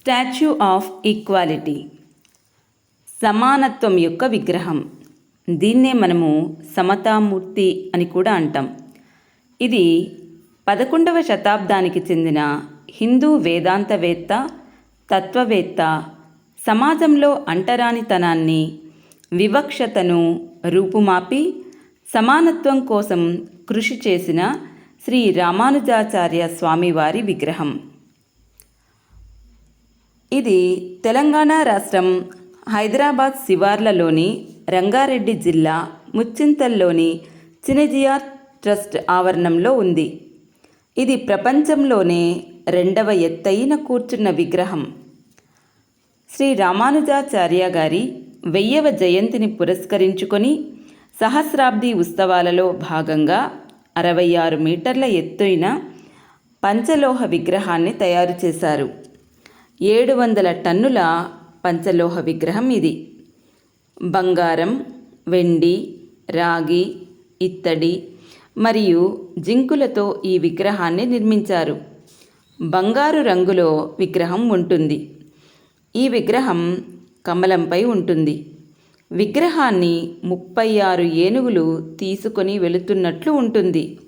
Statue of equality. సమానత్వం యొక్క విగ్రహం. దీన్నే మనము సమతామూర్తి అని కూడా అంటాం. ఇది పదకొండవ శతాబ్దానికి చెందిన హిందూ వేదాంతవేత్త తత్వవేత్త సమాజంలో అంటరానితనాన్ని వివక్షతను రూపుమాపి సమానత్వం కోసం కృషి చేసిన శ్రీ రామానుజాచార్య స్వామివారి విగ్రహం. ఇది తెలంగాణ రాష్ట్రం హైదరాబాద్ శివార్లలోని రంగారెడ్డి జిల్లా ముచ్చింతల్లోని చినజియార్ ట్రస్ట్ ఆవరణంలో ఉంది. ఇది ప్రపంచంలోనే రెండవ ఎత్తైన కూర్చున్న విగ్రహం. శ్రీ రామానుజాచార్య గారి వెయ్యవ జయంతిని పురస్కరించుకొని సహస్రాబ్ది ఉత్సవాలలో భాగంగా అరవై ఆరు మీటర్ల ఎత్తైన పంచలోహ విగ్రహాన్ని తయారు చేశారు. ఏడు వందల టన్నుల పంచలోహ విగ్రహం ఇది. బంగారం వెండి రాగి ఇత్తడి మరియు జింకులతో ఈ విగ్రహాన్ని నిర్మించారు. బంగారు రంగులో విగ్రహం ఉంటుంది. ఈ విగ్రహం కమలంపై ఉంటుంది. విగ్రహాన్ని ముప్పై ఆరు ఏనుగులు తీసుకొని వెళుతున్నట్లు ఉంటుంది.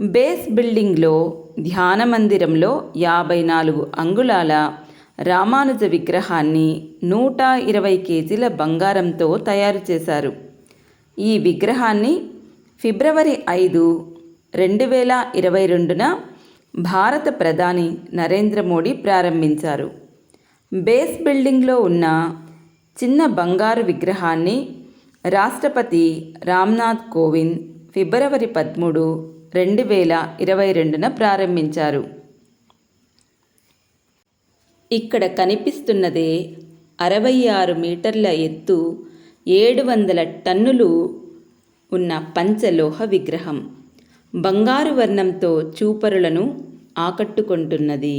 బేస్ బిల్డింగ్లో ధ్యాన మందిరంలో యాభై నాలుగు అంగుళాల రామానుజ విగ్రహాన్ని నూట ఇరవై కేజీల బంగారంతో తయారు చేశారు. ఈ విగ్రహాన్ని ఫిబ్రవరి ఐదు రెండు వేల ఇరవై రెండున భారత ప్రధాని నరేంద్ర మోడీ ప్రారంభించారు. బేస్ బిల్డింగ్లో ఉన్న చిన్న బంగారు విగ్రహాన్ని రాష్ట్రపతి రామ్నాథ్ కోవింద్ ఫిబ్రవరి పదమూడు రెండు వేల ఇరవై రెండున ప్రారంభించారు. ఇక్కడ కనిపిస్తున్నదే అరవై ఆరు మీటర్ల ఎత్తు ఏడు వందల టన్నులు ఉన్న పంచలోహ విగ్రహం. బంగారు వర్ణంతో చూపరులను ఆకట్టుకుంటున్నది.